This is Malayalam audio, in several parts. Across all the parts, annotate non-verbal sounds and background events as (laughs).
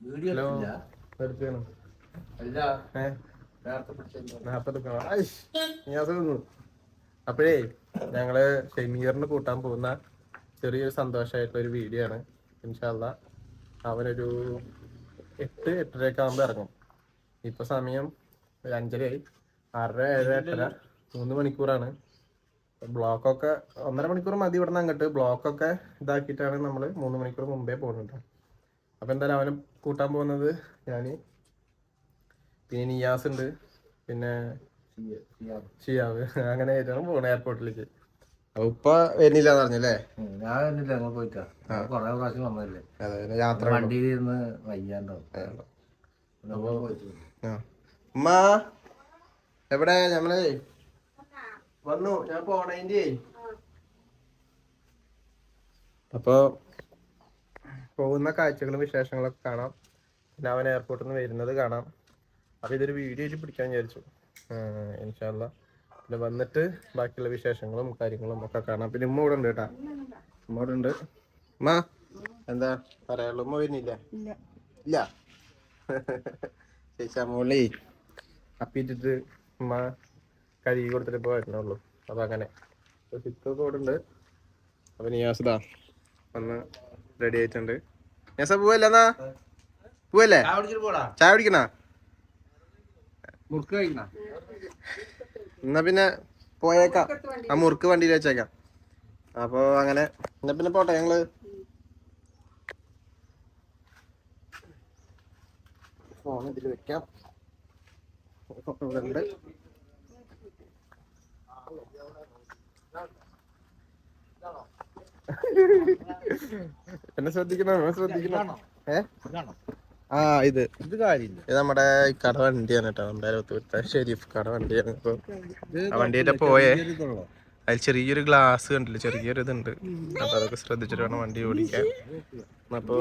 വീഡിയോ ഇല്ല. അല്ല നേരത്തെ അപ്പോഴേ ഞങ്ങൾ ഷെമീറിന് കൂട്ടാൻ പോകുന്ന ചെറിയൊരു സന്തോഷമായിട്ടുള്ള ഒരു വീഡിയോ ആണ്. ഇൻഷാല്ല അവനൊരു എട്ട് എട്ടരയൊക്കെ ആകുമ്പോൾ ഇറങ്ങും. ഇപ്പൊ സമയം അഞ്ചരയായി. ആറര ഏഴര എട്ടര. മൂന്ന് മണിക്കൂറാണ്. ബ്ലോക്കൊക്കെ ഒന്നര മണിക്കൂർ മതി ഇവിടെ നിന്ന് അങ്ങോട്ട്. ബ്ലോക്കൊക്കെ ഇതാക്കിയിട്ടാണ് നമ്മൾ മൂന്ന് മണിക്കൂർ മുമ്പേ പോകുന്നുണ്ട് അപ്പൊ എന്തായാലും അവനെ കൂട്ടാൻ പോകുന്നത് ഞാൻ പിന്നെ നിയാസ് ഉണ്ട്. പിന്നെ. ഷിയാവ് അങ്ങനെ ആയിട്ടാണ് പോണേ എയർപോർട്ടിലേക്ക് ഉപ്പ വരുന്നില്ല പറഞ്ഞല്ലേ? ഞാൻ വരുന്നില്ല. ഞങ്ങൾ പോയിട്ടാ. കൊറേ പ്രാവശ്യം വന്നതല്ലേ. അതെ യാത്ര വണ്ടിയിൽ ഇരുന്ന് വയ്യാണ്ടാവും. ഉമ്മ എവിടെ? ഞമ്മളെ? വന്നു. ഞാൻ പോണേന്റെ അപ്പൊ പോകുന്ന കാഴ്ചകളും വിശേഷങ്ങളൊക്കെ കാണാം. പിന്നെ അവൻ എയർപോർട്ടിൽ നിന്ന് വരുന്നത് കാണാം. അപ്പോൾ ഇതൊരു വീഡിയോ ആയിട്ട് പിടിക്കാൻ വിചാരിച്ചു. ഇൻഷാല്ല പിന്നെ വന്നിട്ട് ബാക്കിയുള്ള വിശേഷങ്ങളും കാര്യങ്ങളും ഒക്കെ കാണാം. പിന്നെ ഉമ്മ ഇവിടെ ഉണ്ട് കേട്ടാ. ഉമ്മ ഇവിടെ ഉണ്ട് ഉമ്മ എന്താ പറയാനുള്ള? ഉമ്മ വരുന്നില്ല? ഇല്ല. ചേച്ചാ മോളി. അപ്പിട്ടിട്ട് ഉമ്മ കഴുകി കൊടുത്തിട്ട് ഇപ്പോൾ വരുന്നുള്ളൂ അപ്പൊ അങ്ങനെ. സിത്തൊക്കെ ഇവിടെ ഉണ്ട് അപ്പൊ നിയാസദാ വന്ന് റെഡി ആയിട്ടുണ്ട്. നിയാസ പോവല്ലേ എന്നാ? പോവല്ലേ? ചായ കുടിക്കണ? എന്നാ പിന്നെ പോയേക്കാം. ആ മുറുക്ക് വണ്ടിയിൽ വെച്ചേക്കാം. അപ്പൊ അങ്ങനെ എന്നാ പിന്നെ പോട്ടെ ഞങ്ങൾ. ഫോൺ ഇതിൽ വെക്കാം. ഇവിടെ ഉണ്ട്. എന്നെ ശ്രദ്ധിക്കണോ? എന്നെ ശ്രദ്ധിക്കണോ? ഏ? ആ ഇത്. ഇത് കാര്യമില്ല. ഇത് നമ്മുടെ കട വണ്ടിയാണ് കേട്ടോ. നമ്മുടെ അരവത്തൂരത്തെ ഷെരീഫ് കട വണ്ടിയാണ് അപ്പൊ ആ പോയേ. അതിൽ ചെറിയൊരു ഗ്ലാസ് കണ്ടില്ല? ചെറിയൊരു ഇതുണ്ട് അപ്പൊ അതൊക്കെ ശ്രദ്ധിച്ചിട്ട് വേണം വണ്ടി ഓടിക്കാൻ. അപ്പൊ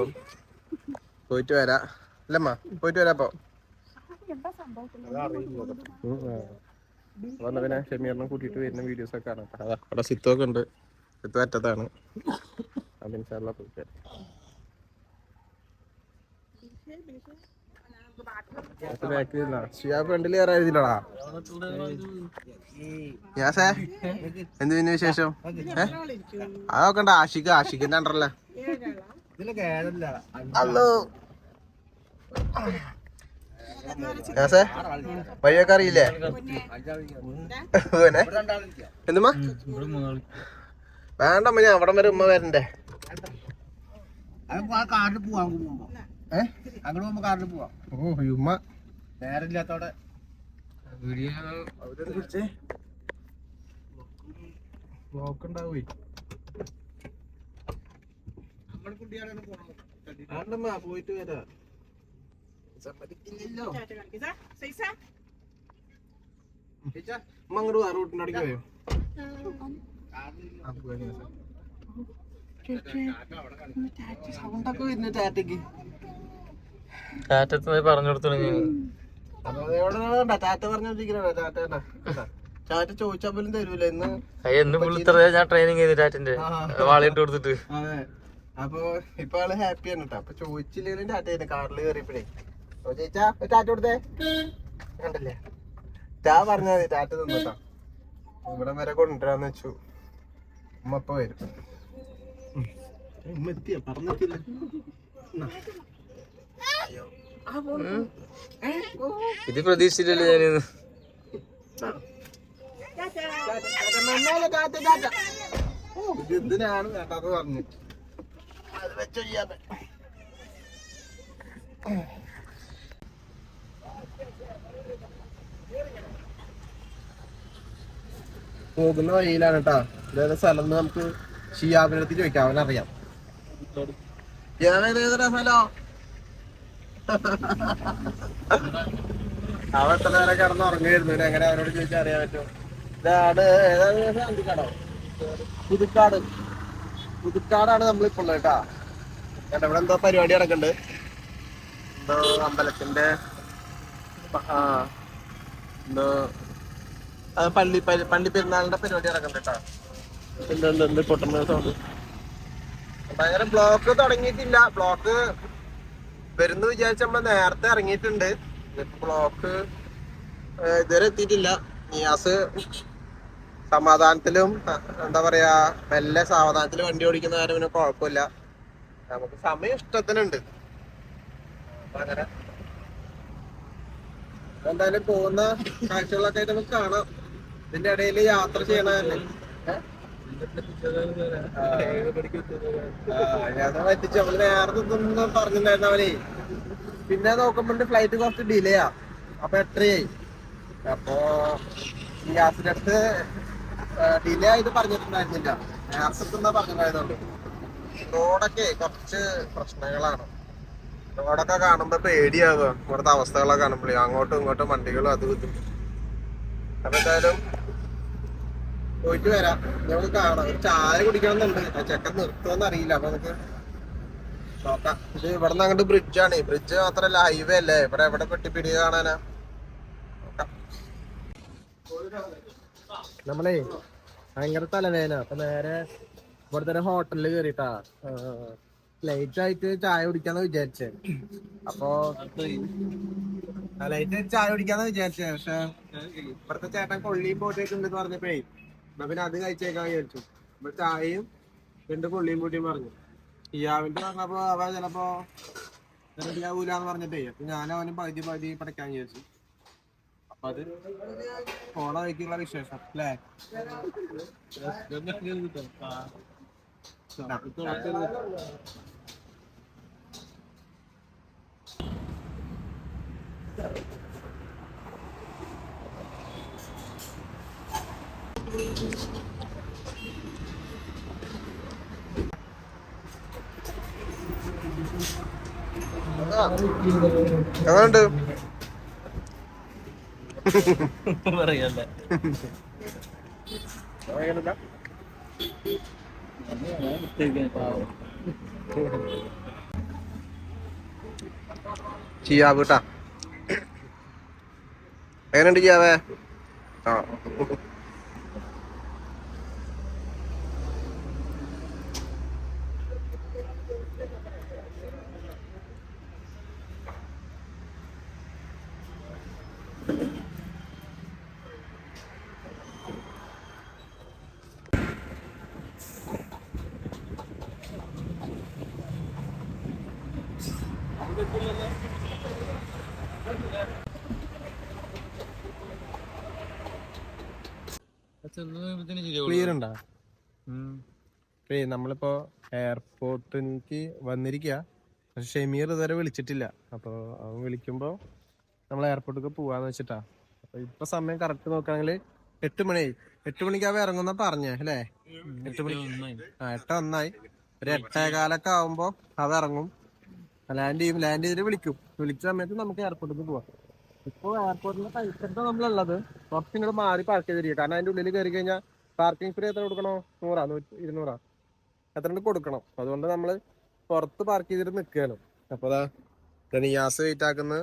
പോയിട്ട് വരാ. അല്ലമ്മ പോയിട്ട് വരാ അപ്പൊ. വന്ന പിന്നെ ഷെമീറിനെ കൂട്ടിയിട്ട് വരുന്ന വീഡിയോസ് ഒക്കെ കാണാം. അവിടെ സിത്തൊക്കെ ഉണ്ട്. സിത്തു അറ്റത്താണ് അപ്പൊ ഇൻഷാല്ല പോയിട്ട് എന്ത് പിന്നെ വിശേഷം? അത് നോക്കണ്ട ആഷിക്ക് ആഷിക്കിന്റെ അണ്ടറല്ലേ ഹലോ യാസേ വഴിയൊക്കെ അറിയില്ലേ? പിന്നെ വേണ്ടമ്മ ഞാൻ അവിടെ വരെ ഉമ്മ വരണ്ടേ? കാറിൽ പോവാം പോകുമ്പോ. ഏ? അങ്ങോട്ട് പോകുമ്പോ കാറിൽ പോവാം. ഓ ഉമ്മ. നേരമില്ലാത്തോടെ. വീഡിയോ പോയിട്ട് വരാ. സമ്മതിക്കില്ലല്ലോ. അങ്ങോട്ട് ആ റൂട്ടിന്റെ ടാറ്റയ്ക്ക് പറഞ്ഞു ചോദിച്ചാൽ പോലും ഇന്ന് ഞാൻ ട്രെയിനിങ് ചാറ്റന്റെ വാളിട്ട് കൊടുത്തിട്ട്. അതെ. അപ്പൊ ഇപ്പൊ ആൾ ഹാപ്പിയാണ് കേട്ടോ അപ്പൊ ചോദിച്ചില്ലെങ്കിലും ടാറ്റ കാറിൽ കയറിയപ്പോഴേ ചോദിച്ചാ ടാറ്റ കൊടുത്തേ. കണ്ടല്ലേ? ടാ പറഞ്ഞാ മതി ടാറ്റ തന്നോട്ടാ. ഇവിടെ വരെ കൊണ്ടുവരാന്ന് വെച്ചു. ഉമ്മ ഇപ്പൊ വരും. ഉമ്മ എത്തിയ പറഞ്ഞെത്തില്ല ഇത് പ്രതീക്ഷിച്ചില്ലല്ലോ ഞാനിന്ന്. എന്തിനാണ് വേണ്ടത് പറഞ്ഞു? അത് വെച്ച് പോകുന്ന വഴിയിലാണ് കേട്ടോ ഇതേതാ സ്ഥലം നമുക്ക് ഷിയാബിനടുത്ത് ചോദിക്കാം. അവനറിയാം അവൻ എത്ര നേരം കിടന്ന് ഉറങ്ങായിരുന്നു പിന്നെ എങ്ങനെ അവനോട് ചോദിച്ചാൽ അറിയാൻ പറ്റും. ഇതാണ് ഏതാണ് അന്തിക്കാടോ പുതുക്കാട്. പുതുക്കാടാണ് നമ്മളിപ്പോ ഉള്ളത് കേട്ടാ കാരണം ഇവിടെ എന്തോ പരിപാടി നടക്കുന്നുണ്ട്. എന്തോ അമ്പലത്തിന്റെ ആ എന്തോ പള്ളി പള്ളി പെരുന്നാളിന്റെ പരിപാടി ഉണ്ട് പൊട്ടുന്ന സൗണ്ട് ഭയങ്കര ബ്ലോക്ക് തുടങ്ങിയിട്ടില്ല. ബ്ലോക്ക് വരുന്നു വിചാരിച്ച നമ്മൾ നേരത്തെ ഇറങ്ങിയിട്ടുണ്ട്. ബ്ലോക്ക് ഇതുവരെ എത്തിയിട്ടില്ല. നിയാസ് സമാധാനത്തിലും എന്താ പറയാ മെല്ലെ സാവധാനത്തിൽ വണ്ടി ഓടിക്കുന്ന കാര്യം പിന്നെ കുഴപ്പമില്ല. നമുക്ക് സമയം ഇഷ്ടത്തിനുണ്ട്. അങ്ങനെ. എന്തായാലും പോകുന്ന കാഴ്ചകളൊക്കെ ആയിട്ട് നമുക്ക് കാണാം. ഇതിന്റെ ഇടയിൽ യാത്ര ചെയ്യണതല്ലേ യാത്ര പറ്റിച്ച് നമ്മൾ നേരത്തെ ഇതൊന്നും പറഞ്ഞിട്ടുണ്ടായിരുന്നു അവനെ. പിന്നെ നോക്കുമ്പോ ഫ്ലൈറ്റ് കുറച്ച് ഡിലേ ആ. അപ്പൊ എട്ടരയായി അപ്പൊ ഈ അടുത്ത് ഡിലേ ആയിട്ട് പറഞ്ഞിട്ടുണ്ടായിരുന്നില്ല. നേരത്തെ പറഞ്ഞിട്ടുണ്ടായതുകൊണ്ട് റോഡൊക്കെ കുറച്ച് പ്രശ്നങ്ങളാണ്. റോഡൊക്കെ കാണുമ്പോ പേടിയാവുക ഇവിടുത്തെ അവസ്ഥകളൊക്കെ കാണുമ്പോഴേ അങ്ങോട്ടും ഇങ്ങോട്ടും വണ്ടികളും അതും ഇതും. അപ്പൊ എന്തായാലും പോയിട്ട് വരാം. നമുക്ക് കാണാം. ഒരു ചായ കുടിക്കണമെന്നുണ്ട്. ആ ചെക്കൻ നിർത്തുമെന്ന് അറിയില്ല. അപ്പൊ നമുക്ക് നോക്കാം. ഇത് ഇവിടെ നിന്ന് അങ്ങോട്ട് ബ്രിഡ്ജാണ് ബ്രിഡ്ജ് മാത്രല്ല ഹൈവേ അല്ലേ? ഇവിടെ എവിടെ പെട്ടിപ്പിടി കാണാനാ? നോക്കാം. നമ്മളേ ഭയങ്കര തലവേന അപ്പൊ നേരെ ഇവിടെ തന്നെ ഹോട്ടലിൽ കയറിട്ടാ ലൈറ്റ് ആയിട്ട് ചായ കുടിക്കാന്ന് വിചാരിച്ചേ. അപ്പൊ ലൈറ്റ് ആയിട്ട് ചായ കുടിക്കാന്ന് വിചാരിച്ചേ. പക്ഷെ ഇപ്പഴത്തെ ചേട്ടൻ കൊള്ളി പോയിട്ടേക്കുണ്ടെന്ന് പറഞ്ഞപ്പോഴേ എന്നാ പിന്നെ അത് കഴിച്ചേക്കാൻ വിചാരിച്ചു. അപ്പൊ ചായയും രണ്ട് കൊള്ളിയും കൂട്ടിയും പറഞ്ഞു. ഇയാവിന്റെ പറഞ്ഞപ്പോ അവ ചിലപ്പോ റെഡിയാവൂലെന്ന് പറഞ്ഞിട്ടേ അപ്പൊ ഞാൻ അവന് പകുതി പകുതി പഠിക്കാൻ വിചാരിച്ചു. അപ്പൊ അത് പോണ വഴിക്കുള്ള വിശേഷം അല്ലേ? എങ്ങനെയുണ്ട് പറയല്ലേ. ചെയ്യാവ് കേട്ടാ എങ്ങനെയുണ്ട് ചെയ്യാവേ ആ. ക്ലിയർ ഉണ്ടാ? നമ്മളിപ്പോ എയർപോർട്ടിലേക്ക് വന്നിരിക്കുക പക്ഷെ ഷെമീർ ഇതുവരെ വിളിച്ചിട്ടില്ല. അപ്പൊ അവൻ വിളിക്കുമ്പോ നമ്മൾ എയർപോർട്ടിലേക്ക് പോവാന്ന് വെച്ചിട്ടാ. അപ്പൊ ഇപ്പൊ സമയം കറക്റ്റ് നോക്കുകയാണെങ്കിൽ എട്ട് മണിയായി എട്ട് മണിക്ക് അവ ഇറങ്ങുന്ന പറഞ്ഞേ അല്ലേ? എട്ട് മണി ആ എട്ട് ഒന്നായി. ഒരു എട്ടേകാലൊക്കെ ആവുമ്പോ അവ ഇറങ്ങും. ലാൻഡ് ചെയ്യും. ലാൻഡ് ചെയ്തിട്ട് വിളിക്കും. വിളിച്ച സമയത്ത് നമുക്ക് എയർപോർട്ടിൽ പോവാം. ഇപ്പൊ എയർപോർട്ടിന്റെ പരിസരത്ത് നമ്മളുള്ളത്. കുറച്ച് ഇങ്ങോട്ട് മാറി പാർക്ക് ചെയ്തിരിക്കുക കാരണം അതിന്റെ ഉള്ളിൽ കയറി കഴിഞ്ഞാൽ പാർക്കിംഗ് ഫ്രീ എത്ര കൊടുക്കണോ? നൂറാ നൂറ്റി ഇരുന്നൂറാ. എത്ര കൊടുക്കണം? അതുകൊണ്ട് നമ്മൾ പുറത്ത് പാർക്ക് ചെയ്തിട്ട് നിൽക്കുകയാണ് അപ്പൊ അതാ നിയാസ് വെയിറ്റ് ആക്കുന്നു.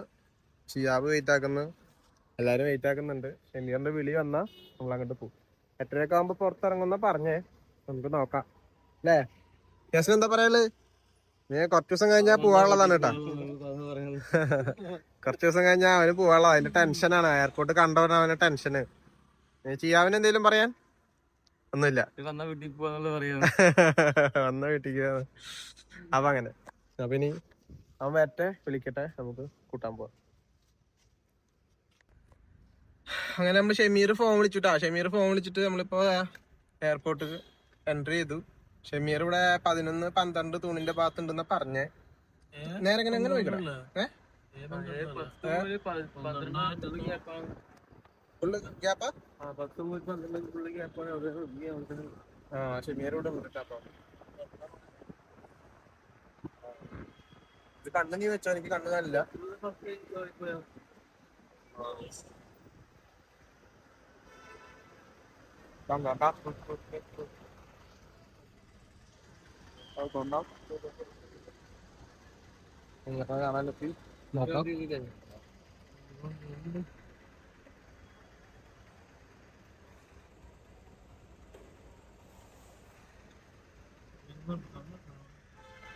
ഷിയാബ് വെയിറ്റ് ആക്കുന്നു. എല്ലാരും വെയിറ്റ് ആക്കുന്നുണ്ട്. ഷെമീറിന്റെ വിളി വന്നാ നമ്മൾ അങ്ങോട്ട് പോകും എട്ടരയൊക്കെ ആകുമ്പോ പുറത്തിറങ്ങുന്ന പറഞ്ഞേ. നമുക്ക് നോക്കാം. അല്ലേ? യാസിന് എന്താ പറയാൾ നീ കുറച്ച് ദിവസം കഴിഞ്ഞാ പോവാനുള്ളതാണ് കേട്ടാ. (laughs) കുറച്ച് ദിവസം കഴിഞ്ഞാ അവന് പോവാനുള്ള അതിന്റെ ടെൻഷനാണ് എയർപോർട്ട് കണ്ടവൻ അവന്റെ ടെൻഷന് ചെയ്യാവിന് എന്തെങ്കിലും പറയാൻ? ഒന്നുമില്ല. വന്ന വീട്ടിൽ (laughs) വന്ന അപ്പൊ അങ്ങനെ. അപ്പൊ ഇനി അവൻ വരട്ടെ വിളിക്കട്ടെ നമുക്ക് കൂട്ടാൻ പോവാം. അങ്ങനെ നമ്മൾ ഷെമീർ ഫോൺ വിളിച്ചിട്ടാ ഷെമീർ ഫോൺ വിളിച്ചിട്ട് നമ്മളിപ്പോ എയർപോർട്ടിൽ എൻട്രി ചെയ്തു. ഷെമീർ ഇവിടെ പതിനൊന്ന് പന്ത്രണ്ട് തൂണിന്റെ ഭാഗത്തുണ്ടെന്നാ പറഞ്ഞേ. നേരെ എങ്ങനെ എങ്ങനെ അപ്പൊ. ഇത് കണ്ണ് നീ വെച്ചോ എനിക്ക് കണ്ണ് കാണില്ല. കാണാനെത്തി നോക്കാം.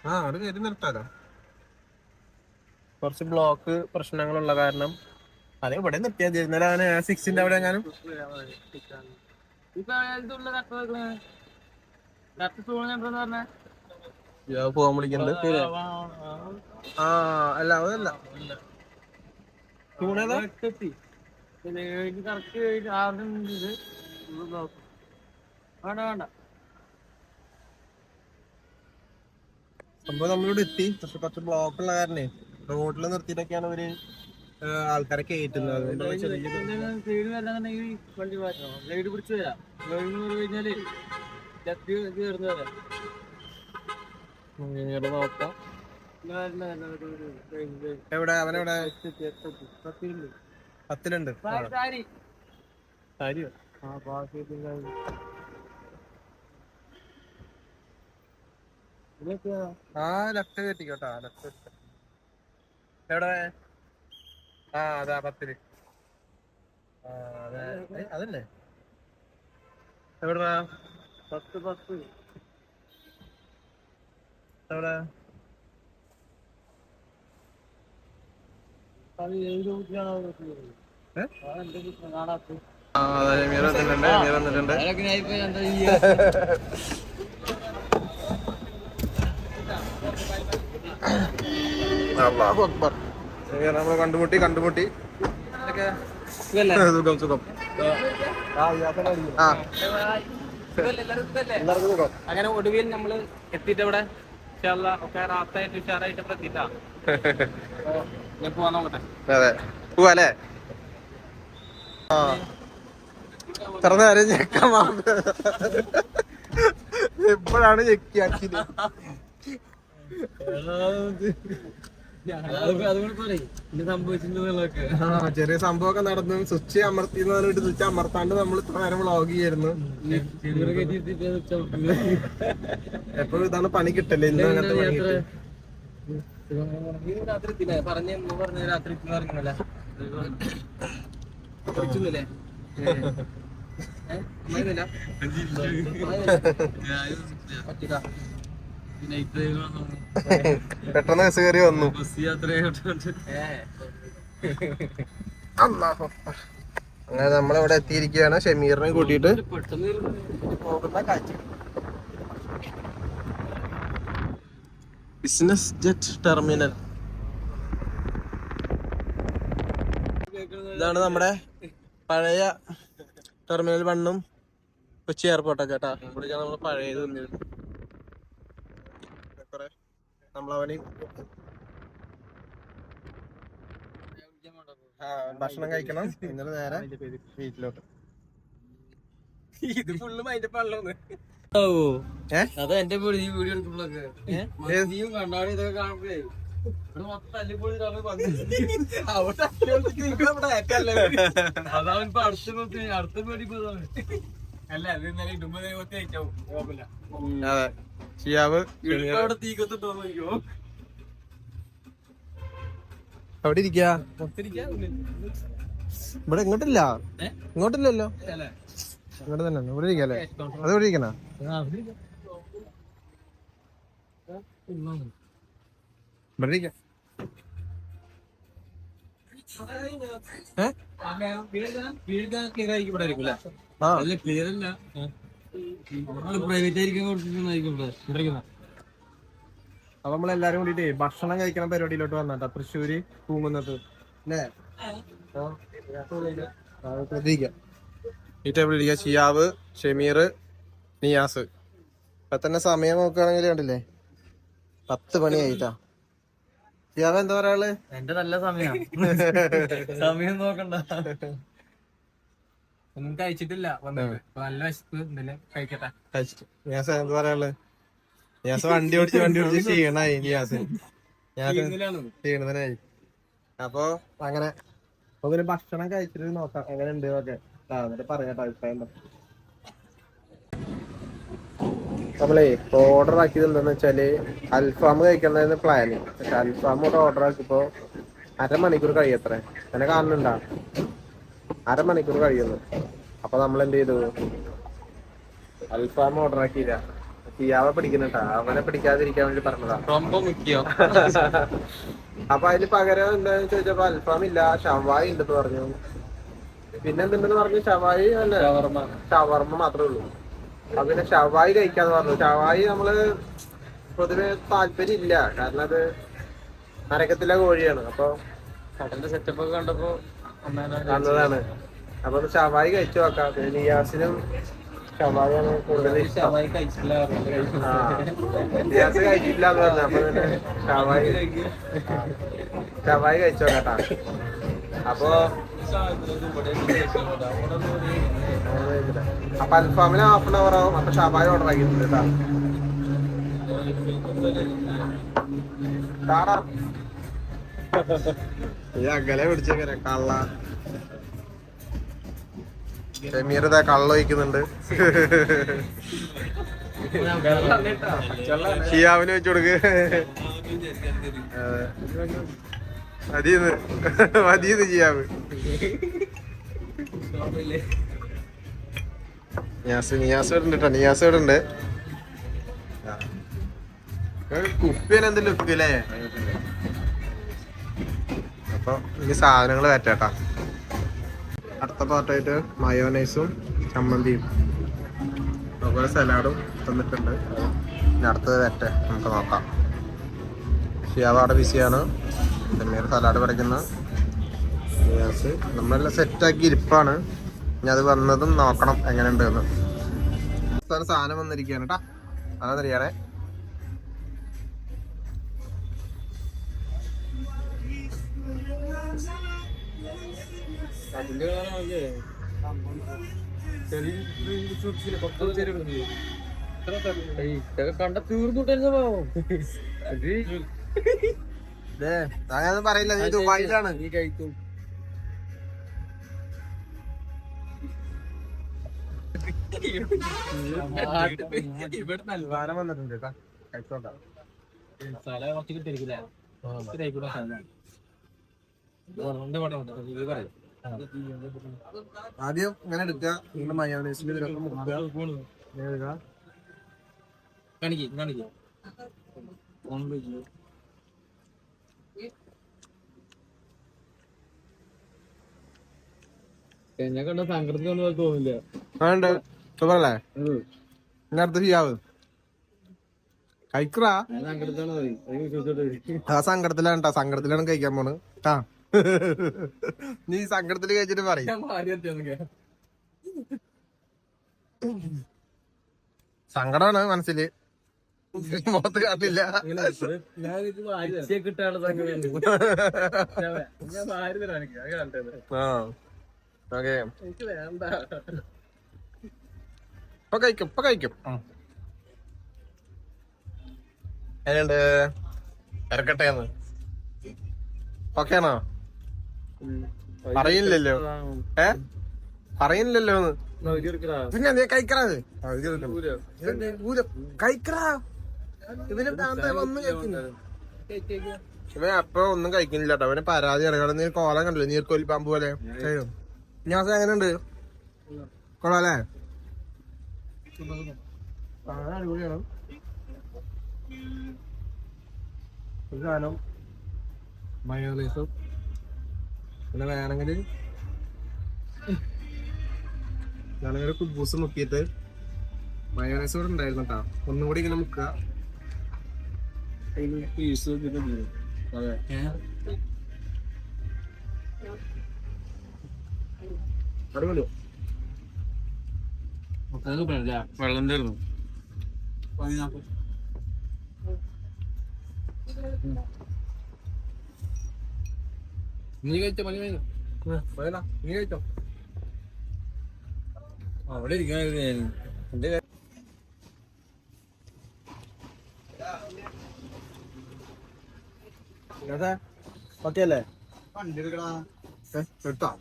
ആ അത് കയറി നിർത്താലോ? കുറച്ച് ബ്ലോക്ക് പ്രശ്നങ്ങളുള്ള കാരണം. അത് ഇവിടെ നിർത്തിയാൽ മതി. ഇന്നലെ അവന് സിക്സിന്റെ അവിടെ എങ്ങാനും? ഇപ്പൊ വെക്കണേ? കട്ട് തൂണെന്ന് പറഞ്ഞ? പോകാൻ വിളിക്കുന്നത് ആ അല്ല അതല്ല. സംഭവം നമ്മളിവിടെ എത്തി. പക്ഷെ കുറച്ച് ബ്ലോക്ക് ഉള്ള കാരണേ റോഡിൽ നിർത്തിയിട്ടൊക്കെയാണ് ഇവർ ആ, ആൾക്കാരെ കയറ്റുന്നത് വണ്ടി മാറ്റണം. ലൈഡ് പിടിച്ച് വരാം. കഴിഞ്ഞാൽ ഇങ്ങനെ നോക്കാം. എവിടെ? അവനെവിടെ? പത്തിലുണ്ട്. സാരിയോ ആ ബാക്കി ആ ലെഫ്റ്റ് കെട്ടിക്കോട്ടാ ലെഫ്റ്റ് എവിടെ? ആ അതാ പത്തിൽ. അതല്ലേ? എവിടെടാ പത്ത് പത്ത് എവിടെ അത് ഏത് കുട്ടിയാണോ ഏ? കാണാത്ത ആ അതെ മീർ വന്നിട്ടുണ്ട് മീർ വന്നിട്ടുണ്ട് എന്താ ചെയ്യാ അല്ലാഹു അക്ബർ മീർ നമ്മൾ കണ്ടുമുട്ടി കണ്ടുമുട്ടി. (laughs) സുഖം സുഖം. അങ്ങനെ ഒടുവിൽ നമ്മൾ എത്തിയിട്ട് ഇവിടെ ഇൻഷാല്ലാ ഒക്കെ റാത്തായിട്ട് ഉഷാറായിട്ട് ഇവിടെ പോവാൻ നോക്കട്ടെ? അതെ. പോവാല്ലേ? ആ. എപ്പോഴാണ് ഞെക്കിയാക്കിയത്. ചെറിയ സംഭവമൊക്കെ നടന്നു. സ്വിച്ച് അമർത്തി എന്ന് പറഞ്ഞിട്ട് സ്വിച്ച് അമർത്താണ്ട് നമ്മൾ ഇത്ര നേരം വ്ളോഗ് ചെയ്യായിരുന്നു. എപ്പോഴും ഇതാണ് പണി കിട്ടല്ലേ ഇന്ന് അങ്ങനത്തെ പണി കിട്ടും രാത്രി പെട്ടെന്ന് ബസ് കയറി വന്നു. ബസ്. അങ്ങനെ നമ്മളിവിടെ എത്തിയിരിക്കുകയാണ്. ഷമീറിനെ കൂട്ടിയിട്ട്. കാഴ്ച ബിസിനസ് ജെറ്റ് ടെർമിനൽ ഇതാണ് നമ്മുടെ പഴയ ടെർമിനൽ വണ്ണും കൊച്ചി എയർപോർട്ടൊക്കെ കേട്ടാ. ഇവിടേക്കാണ് നമ്മൾ പഴയത് വന്നിരുന്നത് നമ്മളവന് ഭക്ഷണം കഴിക്കണം. ഇന്നലെ നേരെ വീട്ടിലോട്ട്. ഇത് ഫുള്ള് മൈൻഡ് പള്ളോന്ന്? അത് എന്റെ ഈ വീഡിയോ എടുക്കുമ്പോഴൊക്കെ. നീയും കണ്ടാണ് ഇതൊക്കെ കാണുമ്പോഴേ അവിടെ അടുത്ത പേടി അല്ല അത് ഷിയാവ്? അവിടെ ഇരിക്കാ? ഇവിടെ ഇങ്ങോട്ടില്ല. ഇങ്ങോട്ടില്ലല്ലോ. ഇങ്ങോട്ട് തന്നെ ഇവിടെ ഇരിക്കല്ലേ? അത് ഇവിടെ ഇരിക്കണ? ഇവിടെ ഇരിക്കാം. അപ്പൊ നമ്മളെല്ലാരും കൂടി ഭക്ഷണം കഴിക്കണ പരിപാടിയിലോട്ട് വന്നാട്ടാ. തൃശ്ശൂര് അല്ലേ ഈ ടേബിളിൽ ഇരിക്കുക ഷിയാവ് ഷമീർ നിയാസ്. ഇപ്പൊ തന്നെ സമയം നോക്കുകയാണെങ്കിൽ കണ്ടില്ലേ? പത്ത് മണി ആയിട്ടാ എന്താ പറയാൾ എന്റെ നല്ല സമയം. (laughs) സമയം നോക്കണ്ട. ഒന്നും കഴിച്ചിട്ടില്ല വന്നിട്ട്. നല്ല വിശപ്പ് എന്തെങ്കിലും കഴിക്കട്ടെ. കഴിച്ചിട്ട്. എന്താ പറയാൾ നിയാസ് വണ്ടി ഓടിച്ച് വണ്ടി ഓടിച്ച് ക്ഷീണായി നിയാസ്. ക്ഷീണതനായി. അപ്പൊ അങ്ങനെ ഒരു ഭക്ഷണം കഴിച്ചിട്ട് നോക്കാം. എങ്ങനെ ഉണ്ട് ഓക്കെ എന്നിട്ട് പറയാട്ടോ അഭിപ്രായം. നമ്മളെ ഓർഡർ ആക്കിയത് എന്താന്ന് വെച്ചാൽ അൽഫാം കഴിക്കുന്നതായിരുന്നു പ്ലാന് പക്ഷെ അൽഫാം കൂടെ ഓർഡർ ആക്കിയപ്പോ അരമണിക്കൂർ കഴിയത്രേ. അങ്ങനെ കാണുന്നുണ്ടാ? അരമണിക്കൂർ കഴിയുന്നു. അപ്പൊ നമ്മൾ എന്ത് ചെയ്തു അൽഫാം ഓർഡർ ആക്കിയില്ല ഇയാളെ പിടിക്കുന്നുണ്ടാ അവനെ പിടിക്കാതിരിക്കാൻ വേണ്ടി പറഞ്ഞതാ. (laughs) അപ്പൊ അതിന് പകരം എന്താന്ന് ചോദിച്ചപ്പോ അൽഫാം ഇല്ല ഷവായി ഉണ്ടെന്ന് പറഞ്ഞു. പിന്നെന്തുണ്ടെന്ന് പറഞ്ഞു? ഷവായി അല്ല ഷവർമ്മ മാത്രമേ ഉള്ളൂ. പിന്നെ ഷവായി കഴിക്കാന്ന് പറഞ്ഞു. ഷവായി നമ്മൾ പൊതുവെ താല്പര്യം ഇല്ല കാരണം അത് നരക്കത്തിലെ കോഴിയാണ്. അപ്പൊ കടലിന്റെ സെറ്റപ്പ് ഒക്കെ കണ്ടപ്പോ നല്ലതാണ് അപ്പൊ ഒന്ന് ഷവായി കഴിച്ചു നോക്കാം. പിന്നെ നിയാസിനും ഷവായാണ് കൂടുതൽ ഇഷ്ടം. ആ. നിയാസ് കഴിച്ചിട്ടില്ല എന്ന് പറഞ്ഞു. അപ്പൊ പിന്നെ ഷവായി ഷവായി (laughs) കഴിച്ചു നോക്കട്ടാ അപ്പൊ അപ്പൊ അൽഫാമിന് ഹാഫ് ആൻ അവർ ആവും. അപ്പൊ ഷവായി ഓർഡർ ആക്കിയിട്ടുണ്ട് കേട്ടാ. ഈ അകലെ പിടിച്ചേക്കര കള്ള. ഷമീർ ഇതാ കള്ള ഒഴിക്കുന്നുണ്ട്. ഷിയാവിന് വെച്ചു കൊടുക്ക്. അതെ. മതിയെന്ന്. മതിയെന്ന് ഷിയാവ് നിയാസ് നിയാസ് ഇവിടെ ഉണ്ട് കേട്ടോ നിയാസ് ഇവിടെ ഉണ്ട് കുപ്പിയാണ് എന്ത് ലുക്ക് അല്ലേ? അപ്പൊ ഈ സാധനങ്ങൾ വരട്ടാ അടുത്ത പാർട്ടായിട്ട് മയോനൈസും ചമ്മന്തിയും. അതുപോലെ സലാഡും തന്നിട്ടുണ്ട്. ഇനി അടുത്തത് വരട്ടെ. നമുക്ക് നോക്കാം. ഷിയാവ് അവിടെ ബിസിയാണ് സമീർ സലാഡ് പറിക്കുന്ന ഗ്യാസ്. നമ്മളെല്ലാം സെറ്റാക്കി ഇരിപ്പാണ്. ഇനി അത് വന്നതും നോക്കണം എങ്ങനെയുണ്ട് എന്ന് സാധനം വന്നിരിക്കുകയാണ് കേട്ടാ അതെന്നറിയാണേ കണ്ട തീർന്നുട്ടായിരുന്നു അങ്ങനെ പറയില്ല നീ ദുബായിലാണ്. നീ കഴിക്കും. ഇവിടെ നല്ല സാധനം വന്നിട്ടുണ്ട് കഴിച്ചോക്കാം. സ്ഥലം കുറച്ച് കിട്ടിയിരിക്കില്ലേ? ആദ്യം ഇങ്ങനെ എടുക്കുക നിങ്ങളുടെ മയോനൈസിൽ ഇതിലൊക്കെ മുക്കുക. കാണിക്ക് കാണിക്ക്. എന്നെ കണ്ട സങ്കടത്തിലൊന്നും തോന്നില്ല. വേണ്ട. സുഖല്ലേ ഇനി അടുത്ത് ചെയ്യാവ്. കഴിക്കറാ. സങ്കടത്താണ് വിശ്വസിച്ചോട്ട് ആ സങ്കടത്തിലാണ് കഴിക്കാൻ പോണ്. ട്ടാ. നീ സങ്കടത്തിൽ കഴിച്ചിട്ട് പറയും. സങ്കടമാണ് മനസ്സിൽ. മുഖത്ത് കാണില്ല. (laughs) ആ. ഓക്കെ എനിക്ക് വേണ്ട. ഇപ്പൊ കഴിക്കും ഇപ്പൊ കഴിക്കും എങ്ങനെയുണ്ട്? ഇറക്കട്ടെ എന്ന്. ഓക്കെയാണോ അറിയില്ലല്ലോ. ഏ? അറിയില്ലല്ലോ എന്ന്. പിന്നെ നീ കഴിക്കണത് കഴിക്കറാ ഇവന് ഭ്രാന്താ, ഒന്നും കഴിക്കുന്നില്ല ഇവൻ അപ്പൊ ഒന്നും കഴിക്കുന്നില്ല കേട്ടോ. അവന് പരാതി ഇറങ്ങണം നീ കോലം കണ്ടില്ലേ? നീർക്കോലി പാമ്പ് പോലെ. ശരി ഞാൻ എങ്ങനെയുണ്ട്? കൊള്ളാല്ലേ? അടിപൊളിയാണ്. ഒരു സാധനം മയോണൈസും പിന്നെ വേണമെങ്കിൽ ഞാനങ്ങനെ കുബൂസ് മുക്കിയിട്ട് മയോണൈസ് കൂടെ ഉണ്ടായിരുന്നു കേട്ടോ. ഒന്നുകൂടി ഇങ്ങനെ മുക്കുക. വെള്ളം തീർന്നു നീ കഴിച്ച കഴിഞ്ഞു പോയതാ നീ കഴിച്ചോ? അവിടെ ഇരിക്കാൻ എന്റെ ഓക്കെ അല്ലേ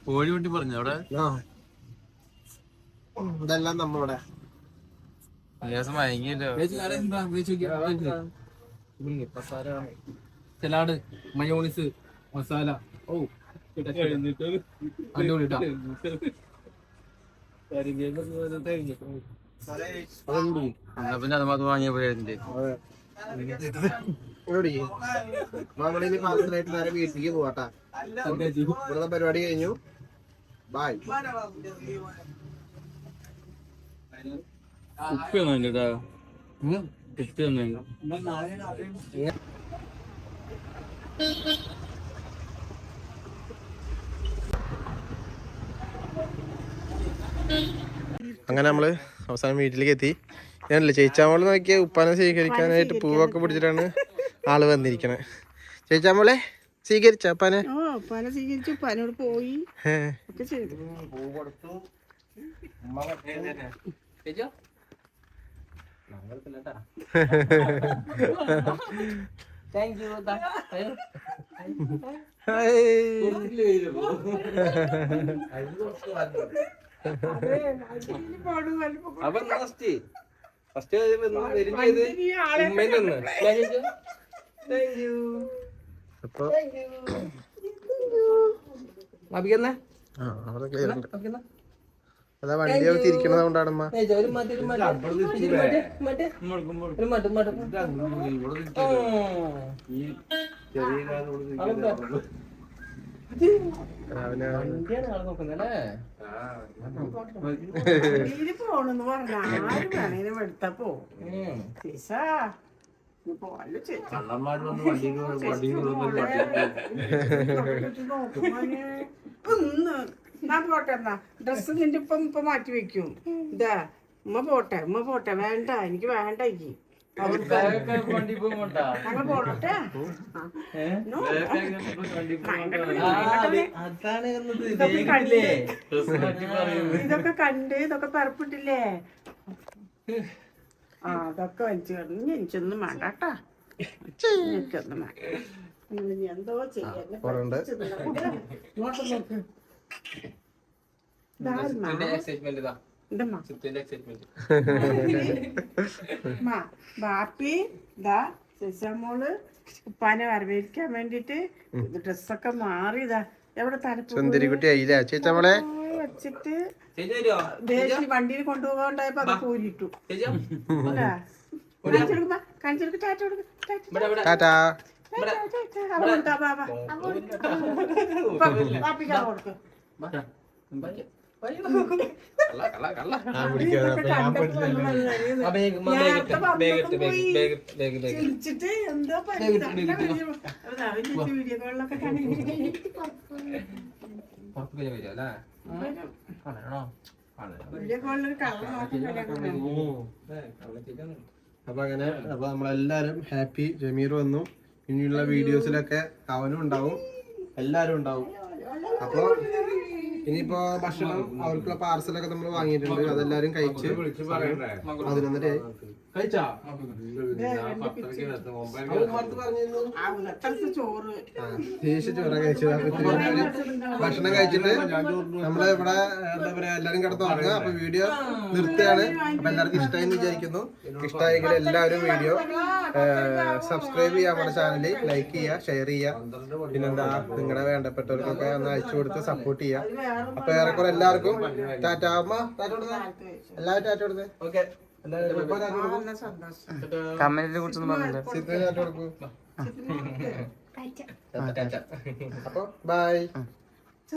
കോഴി വണ്ടി പറഞ്ഞു അവിടെ? ഇതെല്ലാം നമ്മളുടെ. Salad mayonnaise masala. ഓ പിന്നെ അത് മാത്രം വാങ്ങിയ പോയതിന്റെ നമ്മളിനി പാർസലായിട്ട് നേരെ വീട്ടിലേക്ക് പോവാട്ടാ. ഇവിടുത്തെ പരിപാടി കഴിഞ്ഞു. ബൈ അങ്ങനെ നമ്മൾ അവസാനം വീട്ടിലേക്ക് എത്തി. ഞാനല്ലേ ചേച്ചാമോൾ നോക്കിയ ഉപ്പാനെ സ്വീകരിക്കാനായിട്ട് പൂവൊക്കെ പിടിച്ചിട്ടാണ്. ആൾ വന്നിരിക്കണേ. ചേച്ചാ മോളെ സ്വീകരിച്ച പനെ? സ്വീകരിച്ചു പനോട് പോയി. ഒക്കെ ചെയ്തു. ചേച്ചോ താങ്ക് യു അപ്പൊ ഫസ്റ്റ് ഫസ്റ്റ് വരുന്നത്? ഉമ്മേന്റെ ഒന്ന്. അപ്പൊ അവിടെ ക്ലിയർ ഉണ്ട്. അതാ വണ്ടി തിരിക്കണത് കൊണ്ടാണ് പോണെന്ന് പറഞ്ഞ ആര് വേണേലും എടുത്താ ഞാൻ പോട്ടെ എന്നാ. ഡ്രസ് നിന്റെ ഇപ്പം ഇപ്പൊ മാറ്റി വെക്കും. ഇതാ ഉമ്മ പോട്ടെ ഉമ്മ പോട്ടെ. വേണ്ട എനിക്ക് വേണ്ട എനിക്ക് ഇതൊക്കെ കണ്ട് ഇതൊക്കെ പറപ്പിട്ടില്ലേ ആ അതൊക്കെ വലിച്ചു കിടന്നു എനിക്കൊന്നും വേണ്ട കേട്ടാ. എനിക്കൊന്നും വേണ്ട. ഇനി എന്തോ ചെയ്യാൻ ബാപ്പി ദാ ശശാമോൾ ഉപ്പാനെ വരവേൽക്കാൻ വേണ്ടിട്ട് ഡ്രസ്സൊക്കെ മാറിയതാ എവിടെ തലപ്പ് സുന്ദരിക്കുട്ടി ആയില്ലേ? ചേച്ചാമോളെ വെച്ചിട്ട് ചേച്ചി വരുമോ ദേശി വണ്ടിയിൽ കൊണ്ടുപോകാണ്ടായപ്പോ അത് അല്ലേ കാണിച്ചെടുക്കുമ്പോ കാണിച്ചെടുക്ക് ടാറ്റ കൊടുക്ക് ടാറ്റ ചിരിച്ചിട്ട് എന്തോ വീഡിയോ. കോളിലൊക്കെ കണ്ടിട്ട് അപ്പൊ അങ്ങനെ അപ്പൊ നമ്മളെല്ലാരും ഹാപ്പി ജമീർ വന്നു. ഇനിയുള്ള വീഡിയോസിലൊക്കെ അവനും ഉണ്ടാവും. എല്ലാരും ഉണ്ടാവും. അപ്പൊ ഇനിയിപ്പോ ഭക്ഷണം അവർക്കുള്ള പാർസലൊക്കെ നമ്മൾ വാങ്ങിയിട്ടുണ്ട്. അതെല്ലാരും കഴിച്ച് പതിനൊന്നര ചോറ്. കഴിച്ചത്. ഇത്തിരി എല്ലാവരും ഭക്ഷണം കഴിച്ചിട്ട് നമ്മൾ ഇവിടെ എന്താ പറയാ എല്ലാരും കിടന്ന് ഉറങ്ങുക. അപ്പൊ വീഡിയോ നിർത്തിയാണ് അപ്പൊ എല്ലാവർക്കും ഇഷ്ടമായി എന്ന് വിചാരിക്കുന്നു. ഇഷ്ടമായെങ്കിൽ എല്ലാവരും വീഡിയോ സബ്സ്ക്രൈബ് ചെയ്യുക നമ്മുടെ ചാനൽ ലൈക്ക് ചെയ്യുക ഷെയർ ചെയ്യുക പിന്നെന്താ നിങ്ങളുടെ വേണ്ടപ്പെട്ടവർക്കൊക്കെ ഒന്ന് അയച്ചു കൊടുത്ത് സപ്പോർട്ട് ചെയ്യുക അപ്പൊ ഏറെക്കുറെ എല്ലാവർക്കും ടാറ്റ അമ്മ ടാറ്റ കൊടുത്തേ എല്ലാവരും ടാറ്റ കൊടുത്തേ ഓക്കെ. കുറിച്ചൊന്നും പറഞ്ഞില്ല. സിദ്ധു ടാറ്റ കൊടുക്കും അപ്പൊ ബൈ